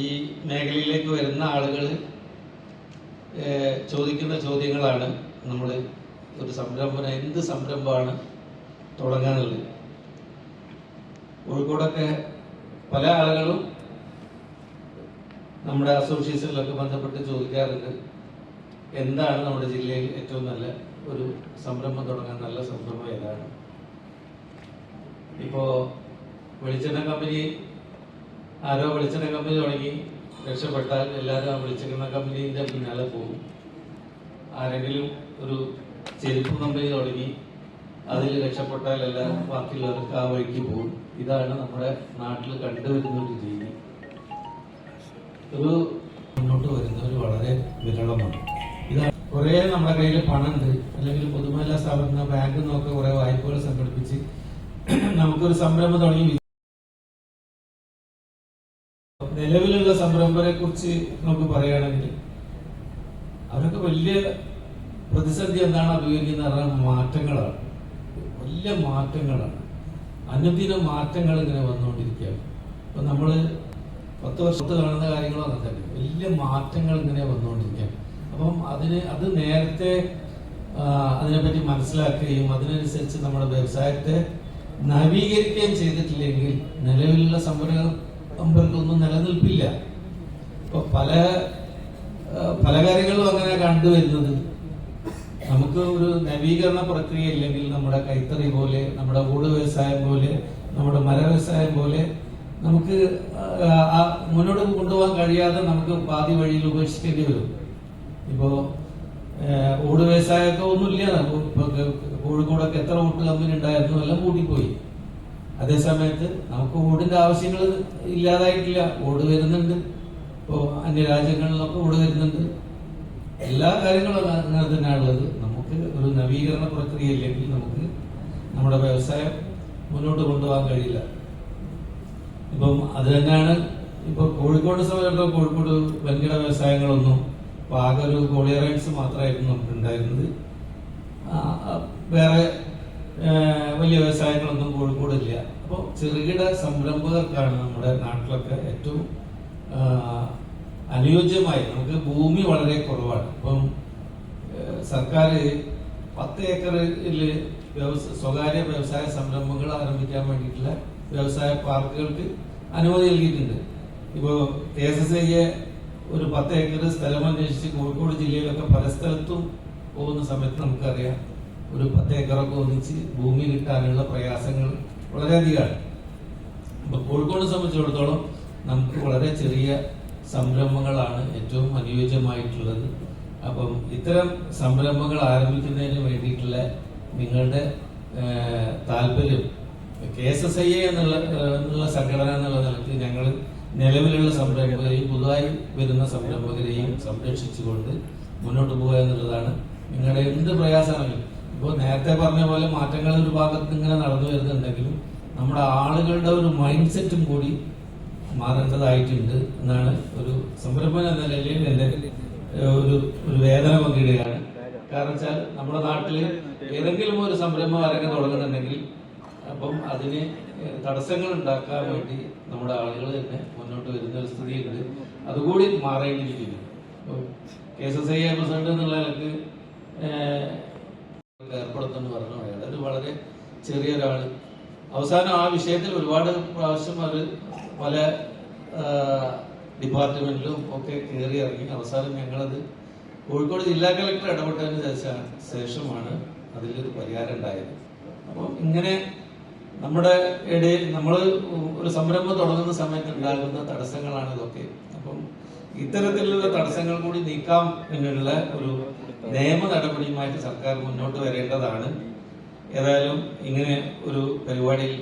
ഈ മേഖലയിലേക്ക് വരുന്ന ആളുകൾ ചോദിക്കുന്ന ചോദ്യങ്ങളാണ് നമ്മൾ ഒരു സംരംഭന എന്ത് സംരംഭമാണ് തുടങ്ങാനുള്ളത്. കോഴിക്കോടൊക്കെ പല ആളുകളും നമ്മുടെ അസോസിയേഷനിലൊക്കെ ബന്ധപ്പെട്ട് ചോദിക്കാറുണ്ട് എന്താണ് നമ്മുടെ ജില്ലയിൽ ഏറ്റവും നല്ല ഒരു സംരംഭം തുടങ്ങാൻ നല്ല സംരംഭം ഏതാണ്? ഇപ്പോ വെളിച്ചെണ്ണ കമ്പനി ആരോ വെളിച്ചെണ്ണ കമ്പനി തുടങ്ങി. രക്ഷപ്പെട്ടാൽ എല്ലാവരും ആ വെളിച്ചെണ്ണ കമ്പനീന്റെ പിന്നാലെ പോകും. ആരെങ്കിലും ഒരു ചെരുപ്പ് കമ്പനി തുടങ്ങി അതിൽ രക്ഷപ്പെട്ടാൽ എല്ലാവരും ബാക്കിയുള്ളവർക്ക് ആ വഴിക്ക് പോകും. ഇതാണ് നമ്മുടെ നാട്ടിൽ കണ്ടുവരുന്ന ഒരു രീതി. ഒരു മുന്നോട്ട് വരുന്നവർ വളരെ വിരളമാണ്. ഇതാ കുറെ നമ്മുടെ കയ്യിൽ പണമുണ്ട്. അല്ലെങ്കിൽ പൊതുമേഖലാ സ്ഥാപന ബാങ്കിൽ നിന്നൊക്കെ കുറേ വായ്പകൾ സംഘടിപ്പിച്ച് നമുക്കൊരു സംരംഭം തുടങ്ങി. നിലവിലുള്ള സംരംഭരെ കുറിച്ച് നമുക്ക് പറയുകയാണെങ്കിൽ അവരൊക്കെ വലിയ പ്രതിസന്ധി എന്താണ് അഭിമുഖീകരിക്കുന്നത് പറഞ്ഞാൽ മാറ്റങ്ങളാണ്. വലിയ മാറ്റങ്ങളാണ്. അനുദിന മാറ്റങ്ങൾ ഇങ്ങനെ വന്നുകൊണ്ടിരിക്കുകയാണ്. ഇപ്പൊ നമ്മൾ പത്ത് വർഷത്ത് കാണുന്ന കാര്യങ്ങളും അങ്ങനെ വലിയ മാറ്റങ്ങൾ ഇങ്ങനെ വന്നുകൊണ്ടിരിക്കുകയാണ്. അപ്പം അതിന് അത് നേരത്തെ അതിനെപ്പറ്റി മനസ്സിലാക്കുകയും അതിനനുസരിച്ച് നമ്മുടെ വ്യവസായത്തെ നവീകരിക്കുകയും ചെയ്തിട്ടില്ലെങ്കിൽ നിലവിലുള്ള സംരംഭങ്ങൾക്കൊന്നും നിലനിൽപ്പില്ല. ഇപ്പൊ പല പല കാര്യങ്ങളും അങ്ങനെ കണ്ടുവരുന്നത്. നമുക്ക് ഒരു നവീകരണ പ്രക്രിയ ഇല്ലെങ്കിൽ നമ്മുടെ കൈത്തറി പോലെ നമ്മുടെ ഊട് വ്യവസായം പോലെ നമ്മുടെ മര വ്യവസായം പോലെ നമുക്ക് മുന്നോട്ട് കൊണ്ടുപോകാൻ കഴിയാതെ നമുക്ക് പാതി വഴിയിൽ ഉപേക്ഷിക്കേണ്ടി വരും. ഇപ്പോ ഊട് വ്യവസായമൊക്കെ ഒന്നുമില്ല. ഇപ്പൊ കോഴിക്കോടൊക്കെ എത്ര ഊട്ട് കമ്പനി ഉണ്ടായിരുന്നു എല്ലാം കൂട്ടിപ്പോയി അതേ സമയത്ത് നമുക്ക് ഓടിന്റെ ആവശ്യങ്ങൾ ഇല്ലാതായിട്ടില്ല. ഓട് വരുന്നുണ്ട്. ഇപ്പോ അന്യരാജ്യങ്ങളിലൊക്കെ ഓട് വരുന്നുണ്ട്. എല്ലാ കാര്യങ്ങളും അങ്ങ- അങ്ങനെ തന്നെയാണുള്ളത്. നമുക്ക് ഒരു നവീകരണ പ്രക്രിയ ഇല്ലെങ്കിൽ നമുക്ക് നമ്മുടെ വ്യവസായം മുന്നോട്ട് കൊണ്ടുപോകാൻ കഴിയില്ല. ഇപ്പം അത് തന്നെയാണ് ഇപ്പൊ കോഴിക്കോട് സമയത്തോ കോഴിക്കോട് വൻകിട വ്യവസായങ്ങളൊന്നും ഇപ്പൊ ആകെ ഒരു കോളിയറൈൻസ് മാത്രമായിരുന്നു നമുക്ക് ഉണ്ടായിരുന്നത് വേറെ വലിയ വ്യവസായങ്ങളൊന്നും കോഴിക്കോടില്ല അപ്പോൾ ചെറുകിട സംരംഭകർക്കാണ് നമ്മുടെ നാട്ടിലൊക്കെ ഏറ്റവും അനുയോജ്യമായി. നമുക്ക് ഭൂമി വളരെ കുറവാണ്. ഇപ്പം സർക്കാർ പത്ത് ഏക്കറിൽ വ്യവസായ സ്വകാര്യ വ്യവസായ സംരംഭങ്ങൾ ആരംഭിക്കാൻ വേണ്ടിയിട്ടുള്ള വ്യവസായ പാർക്കുകൾക്ക് അനുമതി നൽകിയിട്ടുണ്ട്. ഇപ്പോൾ കെ എസ് എസ് ഐയെ ഒരു പത്ത് ഏക്കർ സ്ഥലം അന്വേഷിച്ച് കോഴിക്കോട് ജില്ലയിലൊക്കെ പല സ്ഥലത്തും പോകുന്ന സമയത്ത് നമുക്കറിയാം. ഒരു പത്ത് ഏക്കറൊക്കെ ഒന്നിച്ച് ഭൂമി കിട്ടാനുള്ള പ്രയാസങ്ങൾ വളരെയധികമാണ്. അപ്പൊ കോഴിക്കോട് സംബന്ധിച്ചിടത്തോളം നമുക്ക് വളരെ ചെറിയ സംരംഭങ്ങളാണ് ഏറ്റവും അനുയോജ്യമായിട്ടുള്ളത്. അപ്പം ഇത്തരം സംരംഭങ്ങൾ ആരംഭിക്കുന്നതിന് വേണ്ടിയിട്ടുള്ള നിങ്ങളുടെ താല്പര്യം K S S I A എന്നുള്ള എന്നുള്ള സംഘടന എന്നുള്ള നിലയ്ക്ക് ഞങ്ങൾ നിലവിലുള്ള സംരംഭകരെയും പുതുതായി വരുന്ന സംരംഭകരെയും സംരക്ഷിച്ചുകൊണ്ട് മുന്നോട്ട് പോകുക എന്നുള്ളതാണ് നിങ്ങളുടെ എന്ത് പ്രയാസമാണെങ്കിലും ഇപ്പോൾ നേരത്തെ പറഞ്ഞ പോലെ മാറ്റങ്ങൾ ഒരു ഭാഗത്ത് ഇങ്ങനെ നടന്നു വരുന്നുണ്ടെങ്കിലും നമ്മുടെ ആളുകളുടെ ഒരു മൈൻഡ് സെറ്റും കൂടി മാറേണ്ടതായിട്ടുണ്ട് എന്നാണ് ഒരു സംരംഭം എന്ന നിലയിൽ എന്റെ ഒരു ഒരു വേദന പങ്കിടുകയാണ്. കാരണം വെച്ചാൽ നമ്മുടെ നാട്ടിൽ ഏതെങ്കിലും ഒരു സംരംഭം ആരെങ്കിലും തുടങ്ങുന്നുണ്ടെങ്കിൽ അപ്പം അതിന് തടസ്സങ്ങൾ ഉണ്ടാക്കാൻ വേണ്ടി നമ്മുടെ ആളുകൾ തന്നെ മുന്നോട്ട് വരുന്ന ഒരു സ്ഥിതിയുണ്ട്. അതുകൂടി മാറേണ്ടിയിരിക്കുന്നു. K S S I president എന്നുള്ള ഏർപ്പെടുത്തുമെന്ന് പറഞ്ഞു അയാൾ ഒരു വളരെ ചെറിയ ഒരാൾ അവസാനം ആ വിഷയത്തിൽ ഒരുപാട് പ്രാവശ്യം അവർ പല ഡിപ്പാർട്ട്മെന്റിലും ഒക്കെ കയറി ഇറങ്ങി. അവസാനം ഞങ്ങളത് കോഴിക്കോട് ജില്ലാ കളക്ടർ ഇടപെട്ടതിന് ശേഷം ശേഷമാണ് അതിലൊരു പരിഹാരം ഉണ്ടായത്. അപ്പം ഇങ്ങനെ നമ്മുടെ ഇടയിൽ നമ്മൾ ഒരു സംരംഭം തുടങ്ങുന്ന സമയത്ത് ഉണ്ടാകുന്ന തടസ്സങ്ങളാണ് ഇതൊക്കെ. അപ്പം ഇത്തരത്തിലുള്ള തടസ്സങ്ങൾ കൂടി നീക്കാം എന്നുള്ള ഒരു നിയമ നടപടിയുമായിട്ട് സർക്കാർ മുന്നോട്ട് വരേണ്ടതാണ്. ഏതായാലും ഇങ്ങനെ ഒരു പരിപാടിയിൽ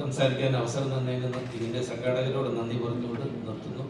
സംസാരിക്കാൻ അവസരം തന്നതിന് ഇതിന്റെ സംഘാടകരോട് നന്ദി പറഞ്ഞുകൊണ്ട് നിർത്തുന്നു.